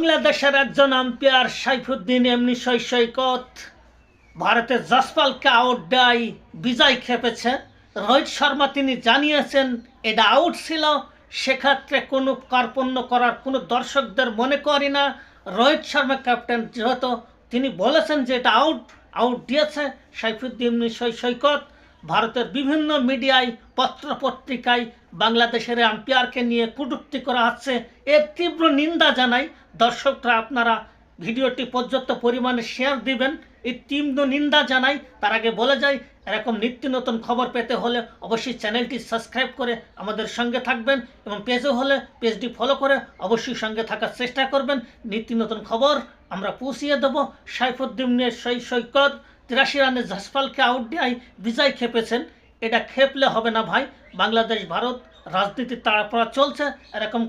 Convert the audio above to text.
বাংলাদেশের একজন আম্পায়ার সাইফুদ্দিন এমনি সৈকত। ভারতের জসপালকে আউট দেয়, বিজয় খেপেছে। রোহিত শর্মা তিনি জানিয়েছেন, এটা আউট ছিল। সেক্ষেত্রে কোনো কার্পণ্য করার কোনো দর্শকদের মনে করি না। রোহিত শর্মা ক্যাপ্টেন যেহেতু, তিনি বলেছেন যে এটা আউট আউট দিয়েছে সাইফুদ্দিন সৈ- সৈকত। ভারতের বিভিন্ন মিডিয়ায় পত্র পত্রিকায় বাংলাদেশের আম্পায়ারকে নিয়ে কটূক্তি করা হচ্ছে। এর তীব্র নিন্দা জানাই দর্শকরা। আপনারা ভিডিওটি পর্যাপ্ত পরিমাণে শেয়ার দিবেন। এই তীব্র নিন্দা জানাই। তার আগে বলে যাই, এরকম নিত্য নতুন খবর পেতে হলে অবশ্যই চ্যানেলটি সাবস্ক্রাইব করে আমাদের সঙ্গে থাকবেন এবং পেজও হলে পেজটি ফলো করে অবশ্যই সঙ্গে থাকার চেষ্টা করবেন। নিত্য নতুন খবর আমরা পৌঁছিয়ে দেবো। সাইফুদ্দিনের সৈ সৈকত। তিরাশি রানে জাসপালকে আউট দেয় বিজয় খেপেছেন। এটা খেপলে হবে না ভাই। বাংলাদেশ, ভারত, রাজনীতির তাড়াপড়া চলছে, এরকম